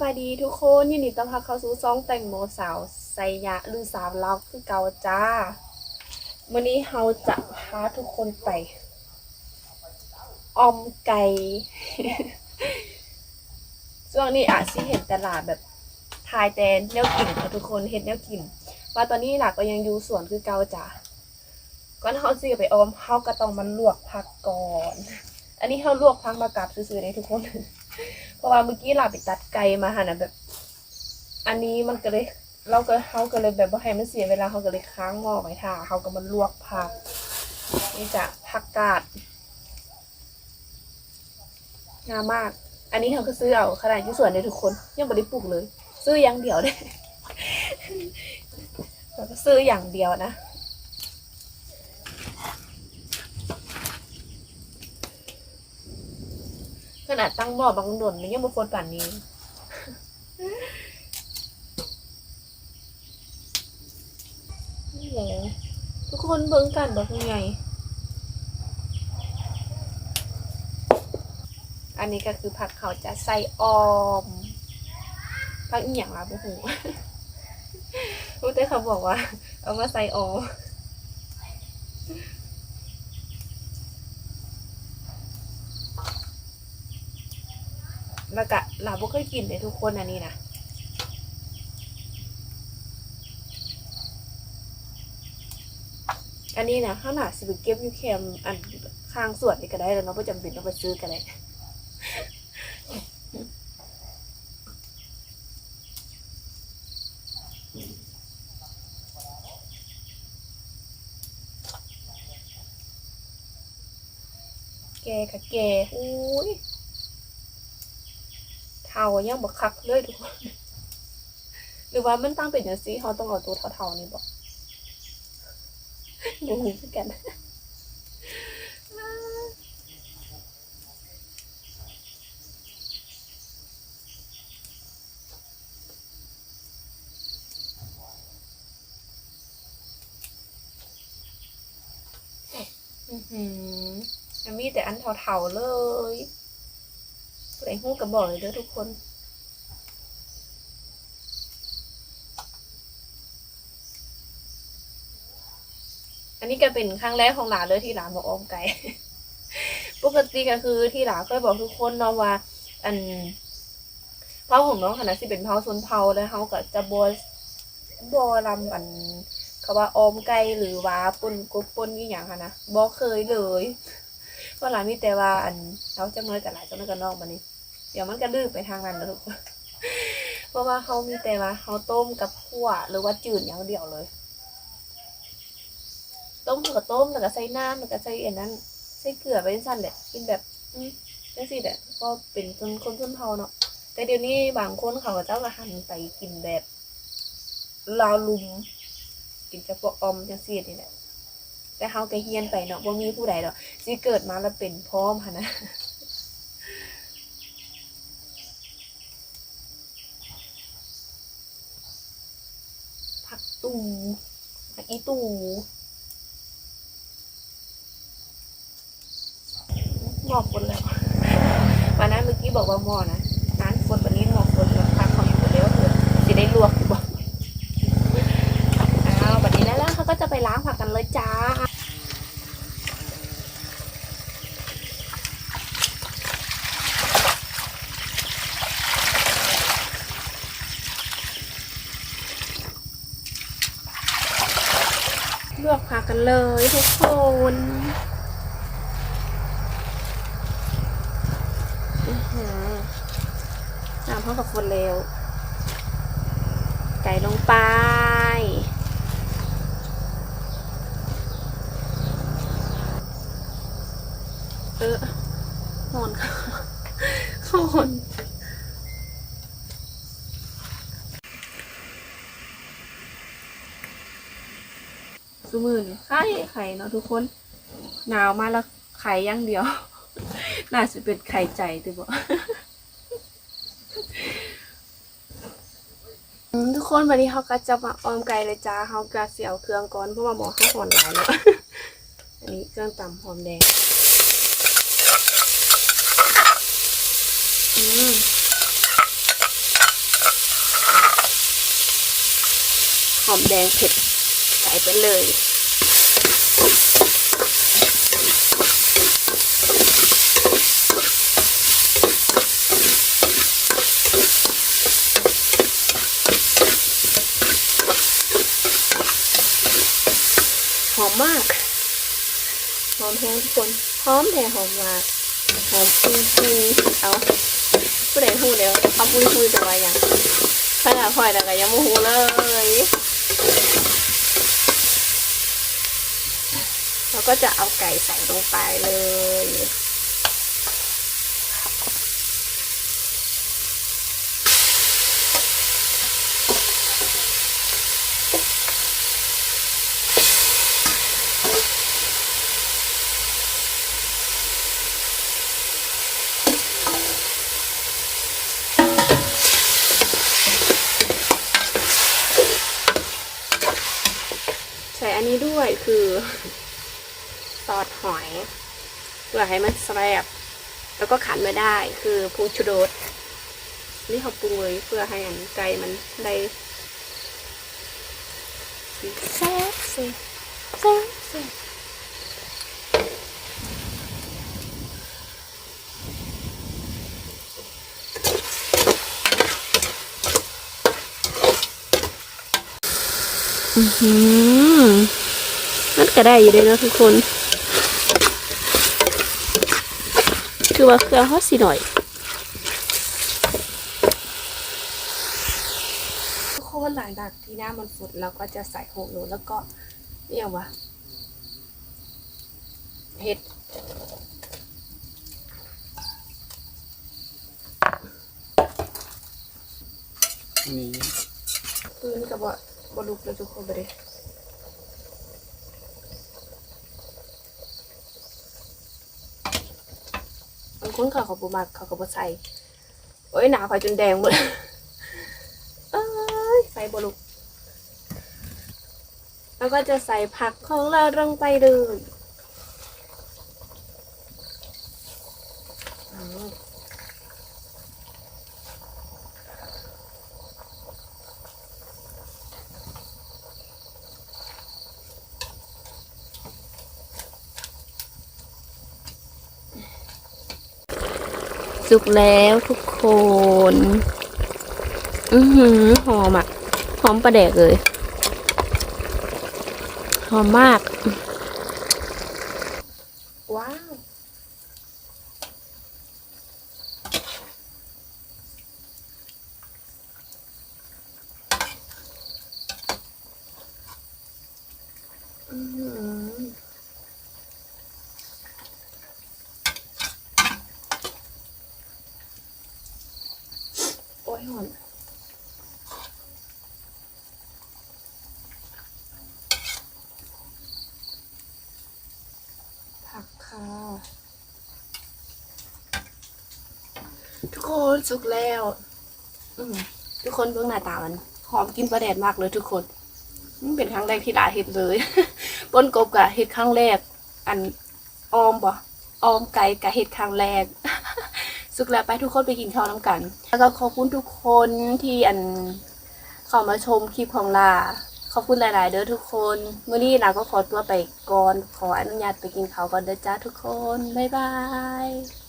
วัสดีทุกคนยินดีต้อนรับเข้าสู่ซ่องแต่งโมสาวไซยะหรือสาวลาวคือเก่าจ้าวันนี้เราจะพาทุกคนไปอมไก่ช่วงนี้อาจสิเห็นตลาดแบบทายแตนแนวกินค่ะทุกคนเห็นแนวกินว่าตอนนี้หลักก็ยังอยู่สวนคือเก่าจ้าก่อนเขาสิไปอมเขาก็ต้องมันลวกผักก่อน อันนี้เขาลวกพักมากับซื้อๆในทุกคน เพราะว่าเมื่อกี้เราไปตัดไก่มาหันะแบบ อันนี้มันก็เลย เราก็เขาก็เลยแบบว่าให้มันเสียเวลาเขาก็เลยค้างหม้อไว้ท่าเขาก็มันลวกผักนี่จะผักกาดงามมาก อันนี้เขาก็ซื้อเอาขนาดที่สวนเลยทุกคน ยังไม่ได้ปลูกเลย ซื้ออย่างเดียวเลยเราก็ซื้ออย่างเดียวนะ ขนาดตั้งหม้อบางหนมันยังบ่ฟดป่านนี้ นี่แหละทุกคนเบิ่งกันบอกยังไง อันนี้ก็คือผักเขาจะใส่ออมผักอีหยังล่ะบ่ฮู้รู้แต่เขาบอกว่า เอามาใส่ออม แล้วก็หลาบ่เคยกินเลยทุกคนอันนี้นะอันนี้นะข้างหน้าสิไปเก็บยู่แคมอันข้างส่วนนี่ก็ได้แล้วเนาะบ่จำเป็นต้องไปซื้อก็ได้แกกะแกอุ้ย เทายังบักคักเลยทุกคน หรือว่ามันตั้งเป็นอย่างซี่เขาต้องเอาตัวเทาๆนี่บอกงงคือกันอือหือมันมีแต่อันเทาๆเลย ไรหู้กับบอกเลยเด้อทุกคนอันนี้ก็เป็นครั้งแรกของหลานเลยที่หลานบอกออมไก่ ปกติก็คือที่หลานเคยบอกทุกคนเนาะว่า อันเผาของน้องขนาดที่เป็นเผาชนเผาแล้วเขาก็จะบอบอลำอันเขาว่าออมไก่หรือว่าปุ่นกบปนยี่อย่างค่ะนะบอกเคยเลยเพราะหลานมีแต่ว่าอันเขาจะน้อยกับหลายจะน้อยกับน้องมานี่ เดี๋ยวมันก็ลืกไปทางนั้นนะทุกคนเพราะว่าเขามีแต่ว่าเขาต้มกับขั่วหรือว่าจืดอย่างเดียวเลย ต้มแล้วก็ต้มแล้วก็ใส่น้ำแล้วก็ใส่เอันนั้นใส่เกลือไปสั้นแหละกินแบบอืมจังสิแหละก็เป็นคนคนชนเผ่าเนาะแต่เดี๋ยวนี้บางคนเขาก็เจ้าก็หันไปกินแบบลาวลุม กินเฉพาะอมจังซี่นี่แหละแต่เขาก็เฮียนไปเนาะว่ามีผู้ใดดอกสิเกิดมาแล้วเป็นพร้อมค่ะนะ ผัก ตู่ไอีตู่หมอกฝนแล้ววันนั้นเมื่อกี้บอกว่าหมอนะน้านฝนวันนี้หมอกฝนแล้วพักของอยู่คนเดียวเถอะจะได้ลวกอยู่บอกอ้าววันนี้แล้วเขาก็จะไปล้างผักกันเลยจ้า ลว กันเลยทุกคนอือหือน้ำเข้ากับฝนเร็ว ไก่ลงไป เออหอนค่ะหอน ซูมือนี่ไข่ไข่เนาะทุกคน หนาวมาแล้วไข่ย่างเดียว น่าจะเป็นไข่ใจตือบอกทุกคนวันนี้เขาก็จะมาออมไก่เลยจ้าเขากระเสียวเครื่องก่อนเพราะว่าหมอเขาหอนหลายแล้วอันนี้เครื่องตำหอมแดงอืมอมแดงเผ็ด ไปเลยหอมมาก หอมแห้งทุกคนหอมแต่หอมมากหอมปุยปุยเอาผู้ใดพูดแล้วคำปุยปุยจะว่าอย่างขนาดพลอยแต่ก็ยังโมโหเลย แล้วก็จะเอาไก่ใส่ลงไปเลย ใส่อันนี้ด้วยคือ อสหอย เพื่อให้มันแซ่บแล้วก็ขันไม่ได้คือผงชูรสนี่เขาปรุงเลยเพื่อให้อันไก่มันได้แซ่บแซ่บแซ่บแซ่บอืมมันก็ได้อยู่เลยนะทุกคน คือว่าเครื่องเขาสิหน่อย ทุกคนหลังจากที่หน้ามันฟุดเราก็จะใส่หงหนูแล้วก็เนี่ยวะเห็ดนี่ปืนกับบะบลุกเลยทุกคนไปเลยบาง คนเขาเขาบุมักเขาก็บใส่โอ้ยหนาไฟจนแดงหมดเอ้ยไฟบลุกแล้วก็จะใส่ผักของเราลงไปเลย สุกแล้วทุกคน อือหือหอมอะ หอมประแดกเลย หอมมาก ว้าวอืมโอ้ยหอม ผัก ค่ะ ทุกคนสุกแล้ว อืทุกคนเบื้องหน้าตามันหอมกินปลาแดดมากเลยทุกคนมันเป็นครั้งแรกที่ดาเห็ดเลยป้นกบกับเห็ดครั้งแรก อันออมบ่ออมไก่กับเห็ดครั้งแรก สุกแล้วไปทุกคนไปกินข้าวน้ำกัน แล้วก็ขอบคุณทุกคนที่อันเข้ามาชมคลิปของลา ขอบคุณหลาย ๆ เด้อทุกคนมื้อนี้ลาก็ขอตัวไปก่อน ขออนุญาตไปกินข้าวก่อนเด้อจ้าทุกคน บ๊ายบาย